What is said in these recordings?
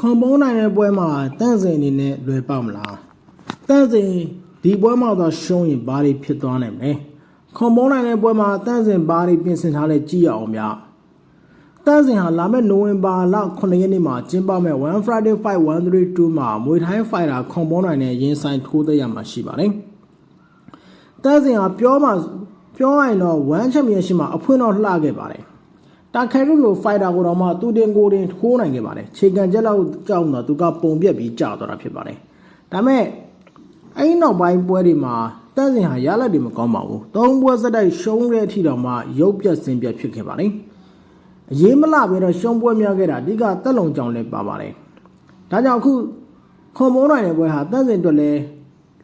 ခွန်ပုံးနိုင်တဲ့ပွဲမှာတန့်စင်အနေနဲ့လွယ်ပေါက်မလားတန့်စင်ဒီပွဲမှာတော့ရှုံးရင်ဘာတွေဖြစ်သွားနိုင်မလဲခွန်ပုံးနိုင်တဲ့ပွဲမှာတန့်စင်ဘာတွေပြင်ဆင်ထားလဲကြည့်ရအောင်ဗျတန့်စင်ဟာလာမယ့်နိုဝင်ဘာလ9ရက်နေ့မှာကျင်းပမယ့်1 Friday Fight 132မှာမွေထိုင်းဖိုင်တာခွန်ပုံးနိုင်တဲ့ရင်ဆိုင်ထိုးသက်ရမှာရှိပါတယ်တန့်စင်ဟာပြောမှပြောရရင်တော့1 Championship မှာအဖွင့်တော့လှခဲ့ပါတယ် တာခဲရုလိုဖိုက်တာကိုတော့မှသူတင်ကိုတင်ထိုးနိုင်ခဲ့ပါတယ်ခြေကန်ချက်လောက်ကြောက်တော့သူကပုံပြက်ပြီးကြာသွားတာဖြစ်ပါတယ်ဒါမဲ့အဲ့ဒီနောက်ပိုင်းပွဲတွေမှာတန့်စင်ဟာရလက်တွေမကောင်းပါဘူးသုံးပွဲစက်တိုက်ရှုံးတဲ့အထိတော့မှရုပ်ပြက်စင်ပြက်ဖြစ်ခဲ့ပါတယ်အရေးမလပဲတော့ရှုံးပွဲများခဲ့တာအဓိကတက်လုံကြောင်လည်းပါပါတယ်ဒါကြောင့်အခုခွန်မုံနိုင်တဲ့ပွဲဟာတန့်စင်အတွက်လည်း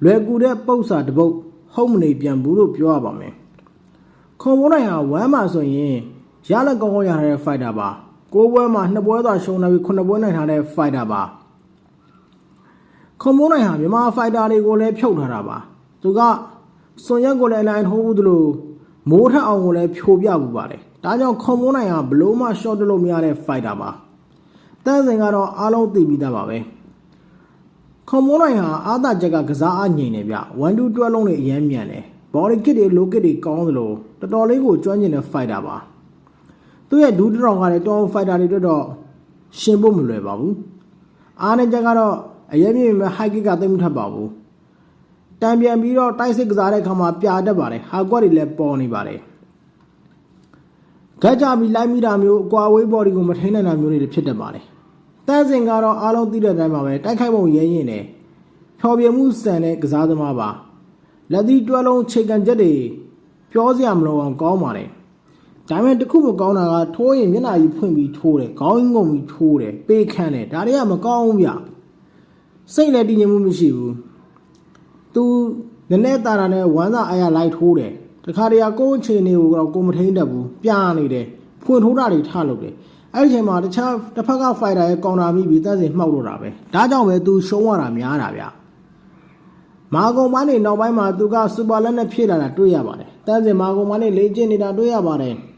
လွယ်ကူတဲ့ပု္ပ္ပစာတစ်ပုတ်ဟုတ်မနေပြန်ဘူးလို့ပြောရပါမယ်ခွန်မိုးနိုင်ဟာဝမ်းမှာဆိုရင် ရလက်ကောင်းကောင်းရထားတဲ့ fighter ပါကိုးပွဲမှာနှစ်ပွဲသာရှုံးနေပြီးခုနှစ်ပွဲနိုင်ထားတဲ့ fighter ပါခွန်မိုးနိုင်ဟာမြန်မာ fighter တွေကိုလည်းဖြုတ်ထားတာပါသူကစွန်ရက်ကိုလည်းအနိုင်ထိုးဘူးသလိုမိုးထက်အောင်ကိုလည်းဖြိုပြပူပါတယ်ဒါကြောင့်ခွန်မိုးနိုင်ဟာဘလို့မှ short တက်လို့မရတဲ့ fighter ပါတန်းစင်ကတော့အားလုံးသိပြီးသားပါပဲခွန်မိုးနိုင်ဟာအာသာချက်ကကစားအငိမ့်နေဗျ1 2 12လုံးတွေအရင်မြန်တယ် body kit တွေ low kit တွေကောင်းသလိုတော်တော်လေးကိုကျွမ်းကျင်တဲ့ fighter ပါ သူ့ရဲ့ဒူးတောင်ကလည်းတော် fighter တွေအတွက်တော့ရှင်ဖို့မလွယ်ပါဘူးအားနဲ့ချက်ကတော့အရင်မြင်မဲ့ high kick ကသိမ့်မထပ်ပါဘူးတံပြန်ပြီးတော့တိုက်စစ်ကစားတဲ့အခါမှာပြာတတ်ပါတယ်ဟာကွက်တွေလည်းပေါ်နေပါတယ်ဂက်ကြပြီးလိုက်မိတာမျိုးအကွာဝေး body ကိုမထိန်းနိုင်တာမျိုးတွေဖြစ်တတ်ပါတယ်တန်းစင်ကတော့အားလုံးသိတဲ့အတိုင်းပါပဲတိုက်ခိုက်ပုံရဲရင်တယ်ဖြော်ပြမှုစံတဲ့ကစားသမားပါလက်သီးတွဲလုံးခြေကန်ချက်တွေပြောစရာမလိုအောင်ကောင်းပါတယ်။ ဒါပေမဲ့တစ်ခုမကောင်းတာကထိုးရင်မျက်နှာကြီးဖွင့်ပြီးထိုးတယ်။ခေါင်းငုံပြီးထိုးတယ်။ပေးခန့်တယ်။ဒါတွေကမကောင်းဘူးဗျ။စိတ်လည်းတည်ငြိမ်မှုမရှိဘူး။ तू နည်းနည်းတာတာနဲ့ဝမ်းသာအားရလိုက်ထိုးတယ်။တခါတည်းကကိုယ့်အခြေအနေကိုတော့ကိုမထိန်တတ်ဘူး။ပြားနေတယ်။ဖွင့်ထိုးတာတွေထလုပ်တယ်။အဲ့ဒီအချိန်မှာတခြားတစ်ဖက်ကဖိုက်တာရဲ့ကောင်တာမိပြီးတက်စင်မှောက်တော့တာပဲ။ဒါကြောင့်ပဲ तू ရှုံးရတာများတာဗျ။မာကုံမန်းနေနောက်ပိုင်းမှာသူကစူပါလက်နဲ့ဖြည့်လာတာတွေ့ရပါတယ်။တန်းစင်မာကုံမန်းနေလေ့ကျင့်နေတာတွေ့ရပါတယ်။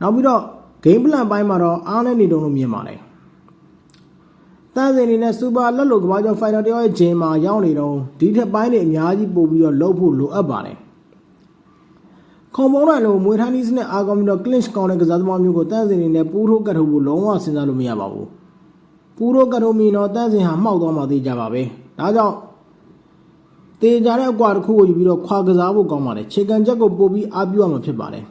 နောက်ပြီးတော့ game plan ပိုင်းမှာတော့အားနဲ့နေတုံးလို့မြင်ပါတယ်။တန်းစင်အနေနဲ့စူပါလက်လိုကမ္ဘာကျော်ဖိုင်တာတယောက်ရဲ့ဂျင်မှာရောက်နေတော့ဒီထက်ပိုင်းတွေအများကြီးပို့ပြီးတော့လှုပ်ဖို့လိုအပ်ပါတယ်။ခုံပုံးနိုင်လို့မွေထိုင်းနီးစနဲ့အာကော်မီတော့ clinch ကောင်းတဲ့ကစားသမားမျိုးကိုတန်းစင်အနေနဲ့ပူးထိုးကတ်ထုတ်ဖို့လုံးဝစဉ်းစားလို့မရပါဘူး။ပူးထိုးကတ်ထုတ်မီတော့တန်းစင်ဟာမှောက်သွားမှသိကြပါပဲ။ဒါကြောင့်တေကြတဲ့အကွာတစ်ခုကိုယူပြီးတော့ခွာကစားဖို့ကောင်းပါတယ်ခြေကန်ချက်ကိုပို့ပြီးအားပြုရမှာဖြစ်ပါတယ်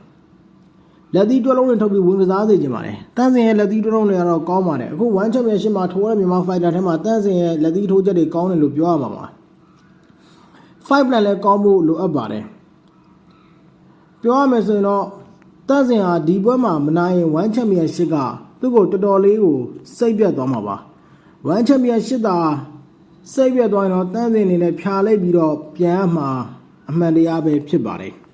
လက်သီးတွဲလုံးတွေထုတ်ပြီးဝင်ကစားစေချင်ပါတယ်တန်းစင်ရဲ့လက်သီးတွဲလုံးတွေကတော့ကောင်းပါတယ်အခု1 championship မှာထိုးရတဲ့မြန်မာဖိုက်တာထဲမှာတန်းစင်ရဲ့လက်သီးထိုးချက်တွေကောင်းတယ်လို့ပြောရမှာပါ5 plan လည်းကောင်းဖို့လိုအပ်ပါတယ်ပြောရမယ်ဆိုရင်တော့တန်းစင်ဟာဒီပွဲမှာမနိုင်ရင်1 championship ကသူ့ကိုတော်တော်လေးကိုစိတ်ပြတ်သွားမှာပါ1 championship သာစိတ်ပြတ်သွားရင်တော့တန်းစင်အနေနဲ့ဖြာလိုက်ပြီးတော့ပြန်ရမှာအမှန်တရားပဲဖြစ်ပါတယ်။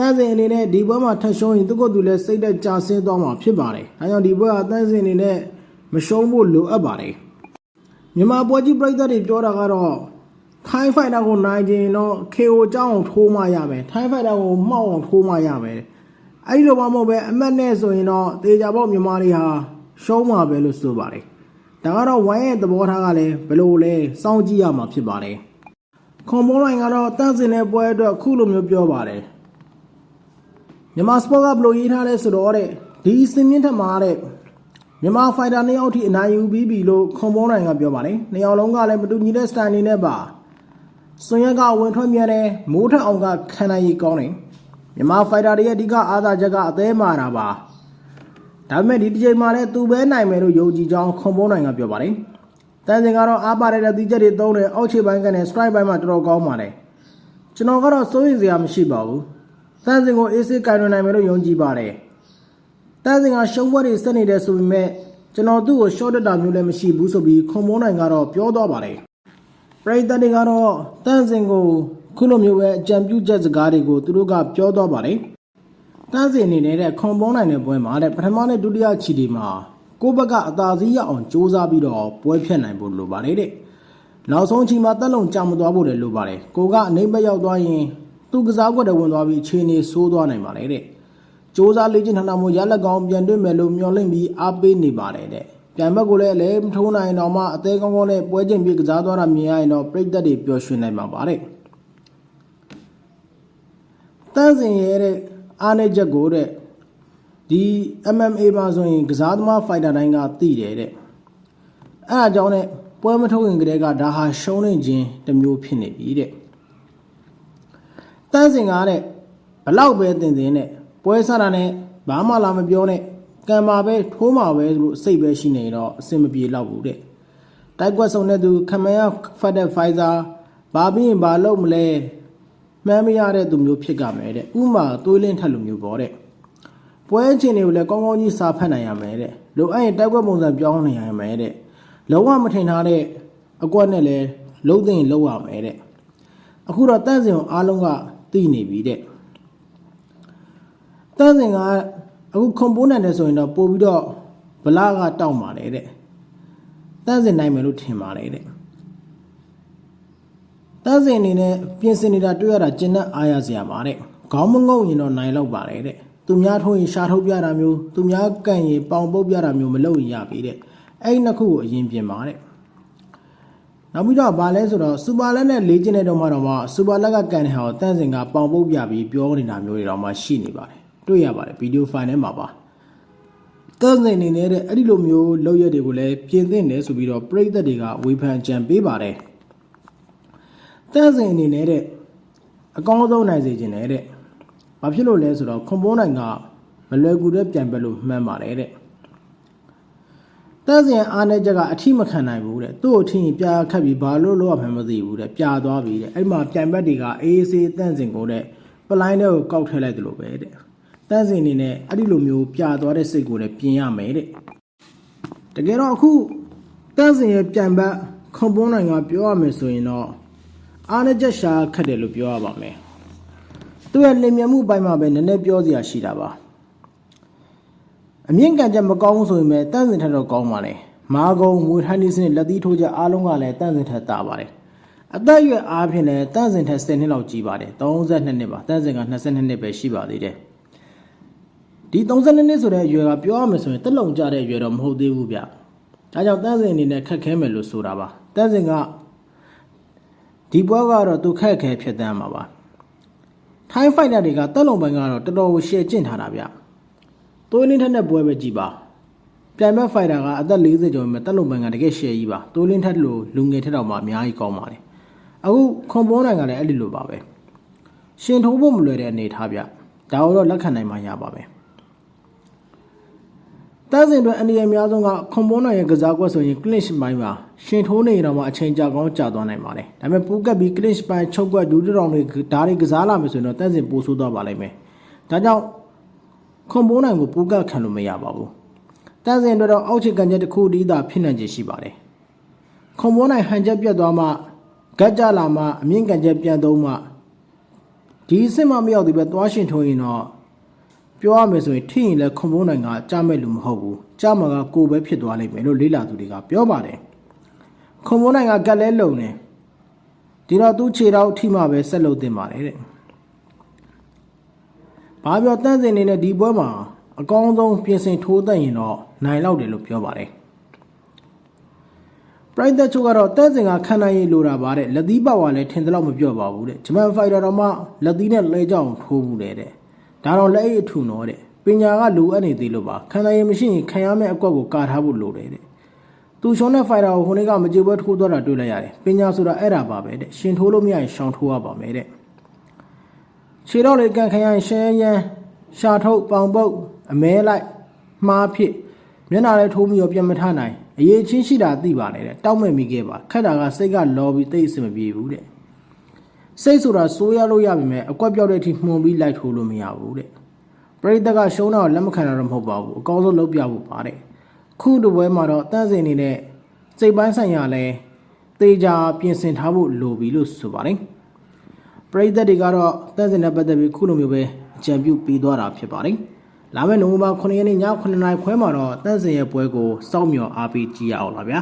တန်းစင်အနေနဲ့ဒီဘွဲမှာထပ်ရှုံးရင်သူကသူလည်းစိတ်သက်ကြဆင်းသွားမှာဖြစ်ပါတယ်။ဒါကြောင့်ဒီဘွဲကတန်းစင်အနေနဲ့မရှုံးဖို့လိုအပ်ပါတယ်။မြန်မာပွဲကြီးပြည်သက်တွေပြောတာကတော့ထိုင်းဖိုက်တာကိုနိုင်ခြင်းတော့ KO အကြောင်းအောင်ထိုးမှရမယ်။ထိုင်းဖိုက်တာကိုမှောက်အောင်ထိုးမှရမယ်။အဲဒီလိုမှမဟုတ်ပဲအမတ်နဲ့ဆိုရင်တော့တေချာပေါက်မြန်မာတွေဟာရှုံးမှာပဲလို့ဆိုပါတယ်။ဒါကတော့ဝိုင်းရဲ့သဘောထားကလည်းဘယ်လိုလဲစောင့်ကြည့်ရမှာဖြစ်ပါတယ်။ခွန်မိုးလိုင်းကတော့တန့်စင်တဲ့ပွဲအတွက်အခုလိုမျိုးပြောပါတယ်။ မြန်မာစပေါ့ကဘယ်လိုရေးထားလဲဆိုတော့တဲ့ဒီစင်မြင့်ထက်မှာတဲ့မြန်မာဖိုက်တာနှစ်ယောက်ထိအနိုင်ယူပြီးပြီလို့ခွန်မိုးလိုင်းကပြောပါတယ်။နှစ်ယောက်လုံးကလည်းမတူညီတဲ့စတိုင်နေနဲ့ပါ။စွန်ရက်ကဝင်ထွက်မြန်တယ်မိုးထက်အောင်ကခံနိုင်ရည်ကောင်းတယ်။မြန်မာဖိုက်တာတွေရဲ့အဓိကအားသာချက်ကအသေးမာတာပါ။ဒါပေမဲ့ဒီတစ်ချိန်မှာလည်းသူပဲနိုင်မယ်လို့ယုံကြည်ကြောင်းခွန်ပုံးနိုင်ကပြောပါတယ်။တန်စင်ကတော့အားပါတဲ့တီးချက်တွေသုံးတယ်အောက်ခြေပိုင်းကနေ strike ပိုင်းမှာတော်တော်ကောင်းပါတယ်။ကျွန်တော်ကတော့စိုးရိမ်စရာမရှိပါဘူး။ တန်စင်ကိုအေးစစ်ကင်နိုင်မယ်လို့ယုံကြည်ပါတယ်။တန်စင်ကရှုံးပွဲတွေဆက်နေတယ်ဆိုပေမဲ့ကျွန်တော်သူ့ကို short တက်တာမျိုးလည်းမရှိဘူးဆိုပြီးခွန်ပုံးနိုင်ကတော့ပြောသွားပါတယ်။ပရိသတ်တွေကတော့တန်စင်ကိုခုလိုမျိုးပဲအကြံပြုချက်စကားတွေကိုသူတို့ကပြောသွားပါတယ်။တန်းစင်အနေနဲ့တဲ့ခွန်ပုံးနိုင်တဲ့ပွဲမှာတဲ့ပထမနဲ့ဒုတိယချီဒီမှာကိုယ့်ဘက်ကအသာစီးရအောင်စူးစမ်းပြီးတော့ပွဲဖြတ်နိုင်ဖို့လိုပါတယ်တဲ့နောက်ဆုံးချီမှာတက်လုံကြာမသွားဖို့လည်းလိုပါတယ်ကိုကအနိုင်ဘက်ရောက်သွားရင် သူကစားကွက်တွေဝင်သွားပြီးခြေနေဆိုးသွားနိုင်ပါတယ်တဲ့စူးစမ်းလေ့ကျင့်ထားတာမို့ရလက်ကောင်ပြန်တွေ့မယ်လို့မျှော်လင့်ပြီးအားပေးနေပါတယ်တဲ့ပြန်ဘက်ကိုလည်းအလဲမထိုးနိုင်တော့မှအသေးကောင်းကောင်းနဲ့ပွဲချင်းပြေကစားသွားတာမြင်ရရင်တော့ပြိသက်တွေပျော်ရွှင်နိုင်မှာပါတဲ့တန်းစင်ရဲတဲ့အားနေချက်ကိုတဲ့ဒီ MMA မှာဆိုရင်ကစားသမားဖိုက်တာတိုင်းကသိတယ်တဲ့အဲအကြောင်းနဲ့ပွဲမထုတ်ခင်ကတည်းကဒါဟာရှုံးနေခြင်းတစ်မျိုးဖြစ်နေပြီတဲ့ တန်းစင်ကတဲ့ဘလောက်ပဲတင်တင်နဲ့ပွဲစားတာနဲ့ဘာမှလာမပြောနဲ့ကံပါပဲထိုးမှာပဲလို့စိတ်ပဲရှိနေတော့အဆင်မပြေတော့ဘူးတဲ့တိုက်ကွက်ဆုံတဲ့သူခမရဖတ်တဲ့ဖိုင်ဇာဘာပြီးရင်ဘာလုပ်မလဲမှန်းမရတဲ့သူမျိုးဖြစ်ကြမယ်တဲ့ဥမာသွေးလင်းထက်လိုမျိုးပေါ့တဲ့ပွဲချင်းတွေကိုလည်းကောင်းကောင်းကြီးစာဖတ်နိုင်ရမယ်တဲ့လိုအပ်ရင်တိုက်ကွက်ပုံစံပြောင်းနိုင်ရမယ်တဲ့လုံးဝမထင်ထားတဲ့အကွက်နဲ့လည်းလုံးသိရင်လုံးရမယ်တဲ့အခုတော့တန့်စင်အောင်အားလုံးက သိနေပြီတဲ့တန့်စင်ကအခုခွန်ပိုးနိုင်တယ်ဆိုရင်တော့ပို့ပြီးတော့ဗလာကတောက်ပါလေတဲ့တန့်စင်နိုင်မယ်လို့ထင်ပါလေတဲ့တန့်စင်အနေနဲ့ပြင်ဆင်နေတာတွေ့ရတာကျဉ်းတဲ့အားရစရာပါတဲ့ခေါင်းမငုံရင်တော့နိုင်တော့ပါလေတဲ့သူများထိုးရင်ရှာထုတ်ပြတာမျိုးသူများကန့်ရင်ပေါင်ပုတ်ပြတာမျိုးမလုပ်ရင်ရပြီတဲ့အဲ့ဒီနှစ်ခုကိုအရင်ပြင်ပါတဲ့ နောက်ပြီးတော့ဗာလဲဆိုတော့စူပါလက်နဲ့လေးကျင်းတဲ့တော့မှတော့မှစူပါလက်ကကန်တဲ့ဟာကိုတန့်စင်ကပေါင်ပုတ်ပြပြီးပြောနေတာမျိုးတွေတော့မှရှိနေပါတယ်တွေ့ရပါတယ်ဗီဒီယိုဖိုင်ထဲမှာပါတန့်စင်နေနေတဲ့အဲ့ဒီလိုမျိုးလောက်ရက်တွေကိုလည်းပြင်သင့်တယ်ဆိုပြီးတော့ပြိသက်တွေကဝေဖန်ကြံပေးပါတယ်တန့်စင်အနေနဲ့တဲ့အကောင်းဆုံးနိုင်စေခြင်းနဲ့တဲ့ဘာဖြစ်လို့လဲဆိုတော့ခွန်ပိုးနိုင်ကမလွယ်ကူတဲ့ပြန်ပဲလို့မှန်းပါတယ်တဲ့ တန့်စင်အားနေချက်ကအထိမခံနိုင်ဘူးတဲ့သူ့ကိုထင်ရင်ပြာခတ်ပြီးဘာလို့လို့မှမသိဘူးတဲ့ပြာသွားပြီတဲ့အဲ့မှာပြန်ဘက်တွေကအေးဆေးတန့်စင်ကိုတဲ့ပလိုင်းတဲ့ကိုကောက်ထည့်လိုက်တယ်လို့ပဲတဲ့တန့်စင်နေနဲ့အဲ့ဒီလိုမျိုးပြာသွားတဲ့စိတ်ကိုလည်းပြင်ရမယ်တဲ့တကယ်တော့အခုတန့်စင်ရဲ့ပြန်ဘက်ခွန်ပိုးနိုင်ကပြောရမယ်ဆိုရင်တော့အားနေချက်ရှာခတ်တယ်လို့ပြောရပါမယ်သူ့ရဲ့လင်မြမှုပိုင်းမှာပဲနည်းနည်းပြောစရာရှိတာပါ အမြင့်ကန်ချက်မကောင်းဘူးဆိုရင်ပဲတန့်စင်ထက်တော့ကောင်းပါလေမာကုံငွေထိုင်းနေစနစ်လက်သီးထိုးချက်အားလုံးကလည်းတန့်စင်ထက်တာပါတယ်အသက်အရွယ်အားဖြင့်လည်းတန့်စင်ထက်10နှစ်လောက်ကြီးပါတယ်32နှစ်ပါတန့်စင်က22နှစ်ပဲရှိပါသေးတယ်ဒီ32နှစ်ဆိုတဲ့အရွယ်ကပြောရမယ်ဆိုရင်တက်လုံကြတဲ့အရွယ်တော့မဟုတ်သေးဘူးဗျဒါကြောင့်တန့်စင်အနေနဲ့ခက်ခဲမယ်လို့ဆိုတာပါတန့်စင်ကဒီပွဲကတော့သူခက်ခဲဖြစ်တမ်းမှာပါထိုင်းဖိုက်တာတွေကတက်လုံပိုင်းကတော့တော်တော်ရှယ်ကျင့်ထားတာဗျ သွေးလင်းထက်နဲ့ပွဲပဲကြည်ပါပြန်မဲ့ဖိုက်တာကအသက်40ကျော်ပဲတက်လုံပိုင်းကတကယ်ရှယ်ကြီးပါသွေးလင်းထက်လို့လူငယ်ထက်တော့မှအများကြီးကောင်းပါတယ်အခုခွန်ပေါ်နိုင်ကလည်းအဲ့ဒီလိုပါပဲရှင်ထိုးဖို့မလွယ်တဲ့အနေထားဗျဒါတော့လက်ခံနိုင်မှရပါပဲတန်းစင်တွေအနေနဲ့အများဆုံးကခွန်ပေါ်နိုင်ရဲ့ကစားကွက်ဆိုရင် clinch ပိုင်းမှာရှင်ထိုးနေတော့မှအချိန်ကြာကောင်းကြာသွားနိုင်ပါတယ်ဒါပေမဲ့ပူကပ်ပြီး clinch ပိုင်းချုပ်ကွက်ဒူးတောင်တွေဓာတ်တွေကစားလာမယ်ဆိုရင်တော့တန်းစင်ပိုဆိုးသွားပါလိမ့်မယ်ဒါကြောင့် ခွန်ပေါ်နိုင်ကိုပူကပ်ခံလို့မရပါဘူးတန်းစင်တွေတော့အောက်ချစ်ကန်ချက်တစ်ခုတည်းသာဖြစ်နိုင်ခြေရှိပါတယ်ခွန်ပေါ်နိုင်ဟန်ချက်ပြတ်သွားမှဂတ်ကြလာမှအမြင့်ကန်ချက်ပြန်သုံးမှဒီအစ်စ်မမရောက်သေးပဲသွားရှင်ထိုးရင်တော့ပြောရမယ်ဆိုရင်ထိရင်လည်းခွန်ဖိုးနိုင်ကကြားမဲ့လူမဟုတ်ဘူးကြားမှာကကိုပဲဖြစ်သွားလိမ့်မယ်လို့လေးလာသူတွေကပြောပါတယ်ခွန်ဖိုးနိုင်ကကက်လဲလုံနေဒီတော့သူ့ခြေထောက်ထိမှပဲဆက်လုပ်တင်ပါတယ်တဲ့ ဘာပြောတန်းစင်နေနဲ့ဒီပွဲမှာအကောင်းဆုံးပြင်ဆင်ထိုးသက်ရင်တော့နိုင်လောက်တယ်လို့ပြောပါတယ်ပရိုက်သက်ချို့ကတော့တန်းစင်ကခံနိုင်ရလိုတာပါတဲ့လက်သီးပါဝါလည်းထင်သလောက်မပြောပါဘူးတဲ့ဂျပန်ဖိုက်တာတော့မှလက်သီးနဲ့လဲကြောင်ထိုးမှုတယ်တဲ့ဒါတော့လက်အိတ်အထူနော်တဲ့ပညာကလိုအပ်နေသေးလို့ပါခံနိုင်ရင်မရှိရင်ခံရမယ့်အကွက်ကိုကာထားဖို့လိုတယ်တဲ့သူရှောင်းတဲ့ဖိုင်တာကိုဟိုနေ့ကမကြေပွဲထိုးသွားတာတွေ့လိုက်ရတယ်ပညာဆိုတာအဲ့ဒါပါပဲတဲ့ရှင်ထိုးလို့မရရင်ရှောင်းထိုးရပါမယ်တဲ့ ခြေတော့လေကန်ခံရရင်ရှဲရန်ရှာထုတ်ပေါင်ပုတ်အမဲလိုက်မှားဖြစ်မျက်နှာလည်းထိုးပြီးတော့ပြန်မထနိုင်အရေးချင်းရှိတာသိပါလေတဲ့တောက်မဲ့မိခဲ့ပါခက်တာကစိတ်ကလော်ပြီးတိတ်အဆင်မပြေဘူးတဲ့စိတ်ဆိုတာစိုးရလို့ရပြီမဲ့အကွက်ပြောက်တဲ့အထိမှုန်ပြီးလိုက်ထိုးလို့မရဘူးတဲ့ပရိသတ်ကရှုံးတော့လက်မခံတော့မဟုတ်ပါဘူးအကောင်းဆုံးလုပ်ပြဖို့ပါတဲ့ခုတပွဲမှာတော့တန့်စင်နေတဲ့စိတ်ပိုင်းဆိုင်ရာလဲတေချာပြင်ဆင်ထားဖို့လိုပြီလို့ဆိုပါတယ် ပရိသတ်တွေကတော့တန့်စင်နဲ့ပတ်သက်ပြီးခုလိုမျိုးပဲအကြံပြုပေးသွားတာဖြစ်ပါတယ်လာမယ့်နိုဝင်ဘာ9ရက်နေ့ည9:00နာရီခွဲမှာတော့တန့်စင်ရဲ့ပွဲကိုစောင့်မျှော်အားပေးကြည့်ရအောင်လားဗျာ